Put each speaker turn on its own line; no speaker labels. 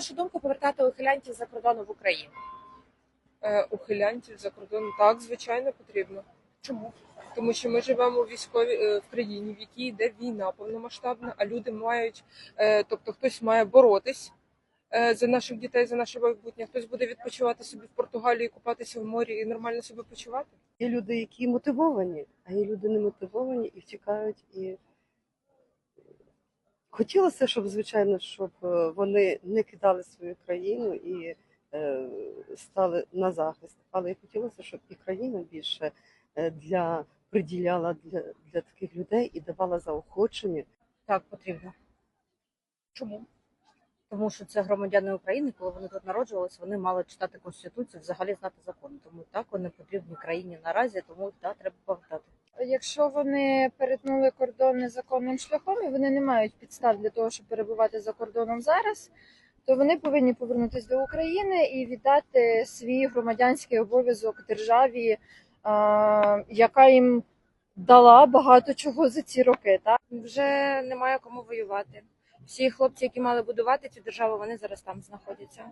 вашу думку, повертати ухилянтів за кордону в Україну?
Е, ухилянтів за кордон так, звичайно, потрібно.
Чому?
Тому що ми живемо у військовій е, в країні, в якій йде війна повномасштабна, а люди мають, е, тобто хтось має боротись е, за наших дітей, за наше майбутнє, хтось буде відпочивати собі в Португалії, купатися в морі і нормально себе почувати.
Є люди, які мотивовані, а є люди не мотивовані і втікають. І хотілося, щоб, звичайно, щоб е, вони не кидали свою країну і е, стали на захист. Але хотілося, щоб і країна більше е, для приділяла для, для таких людей і давала заохочення.
Так, потрібно.
Чому?
Тому що це громадяни України, коли вони тут народжувалися, вони мали читати конституцію, взагалі знати закони. Тому так вони потрібні країні наразі, тому так, треба повертати.
Якщо вони перетнули кордон незаконним шляхом і вони не мають підстав для того, щоб перебувати за кордоном зараз, то вони повинні повернутися до України і віддати свій громадянський обов'язок державі, яка їм дала багато чого за ці роки. Так?
Вже немає кому воювати. Всі хлопці, які мали будувати цю державу, вони зараз там знаходяться.